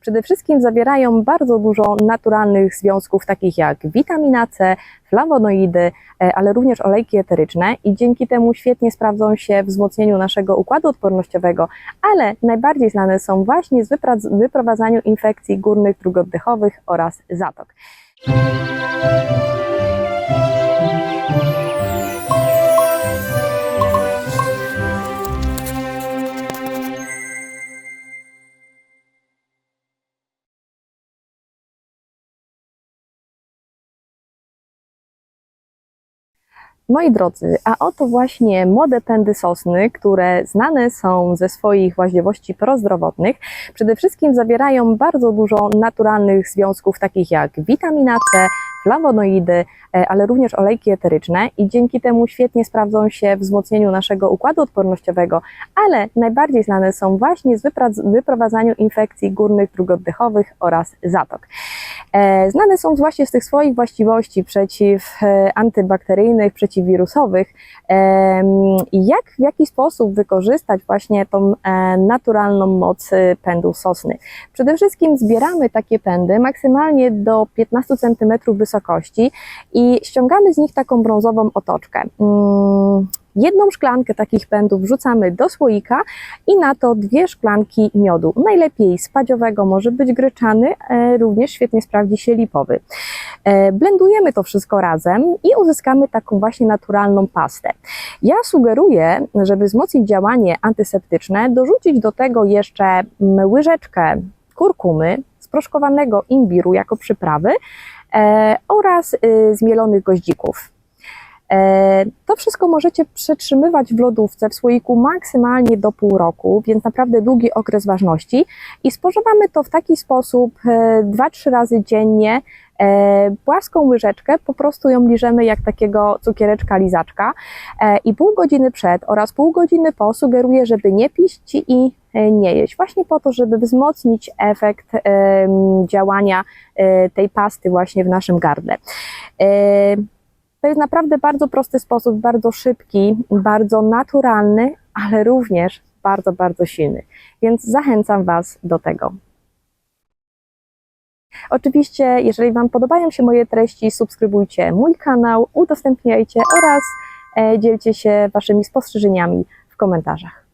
Przede wszystkim zawierają bardzo dużo naturalnych związków, takich jak witamina C, flawonoidy, e, ale również olejki eteryczne i dzięki temu świetnie sprawdzą się w wzmocnieniu naszego układu odpornościowego, ale najbardziej znane są właśnie z wyprowadzaniu infekcji górnych dróg oddechowych oraz zatok. Moi drodzy, a oto właśnie młode pędy sosny, które znane są ze swoich właściwości prozdrowotnych. Przede wszystkim zawierają bardzo dużo naturalnych związków, takich jak witamina C, flawonoidy, e, ale również olejki eteryczne i dzięki temu świetnie sprawdzą się w wzmocnieniu naszego układu odpornościowego, ale najbardziej znane są właśnie z wyprowadzaniu infekcji górnych dróg oddechowych oraz zatok. E, Znane są właśnie z tych swoich właściwości przeciw e, antybakteryjnych, przeciwwirusowych. I jak, w jaki sposób wykorzystać właśnie tą e, naturalną moc e, pędu sosny? Przede wszystkim zbieramy takie pędy maksymalnie do 15 cm wysokości i ściągamy z nich taką brązową otoczkę. Jedną szklankę takich pędów wrzucamy do słoika i na to dwie szklanki miodu. Najlepiej spadziowego, może być gryczany, e, również świetnie sprawdzi się lipowy. E, Blendujemy to wszystko razem i uzyskamy taką właśnie naturalną pastę. Ja sugeruję, żeby wzmocnić działanie antyseptyczne, dorzucić do tego jeszcze mm, łyżeczkę kurkumy, sproszkowanego imbiru jako przyprawy e, oraz y, zmielonych goździków. E, To wszystko możecie przetrzymywać w lodówce w słoiku maksymalnie do pół roku, więc naprawdę długi okres ważności i spożywamy to w taki sposób e, 2-3 razy dziennie. E, Płaską łyżeczkę po prostu ją liżemy jak takiego cukiereczka lizaczka e, i pół godziny przed oraz pół godziny po sugeruję, żeby nie pić i e, nie jeść. Właśnie po to, żeby wzmocnić efekt działania e, tej pasty właśnie w naszym gardle. To jest naprawdę bardzo prosty sposób, bardzo szybki, bardzo naturalny, ale również bardzo, bardzo silny. Więc zachęcam Was do tego. Oczywiście, jeżeli Wam podobają się moje treści, subskrybujcie mój kanał, udostępniajcie oraz e, dzielcie się Waszymi spostrzeżeniami w komentarzach.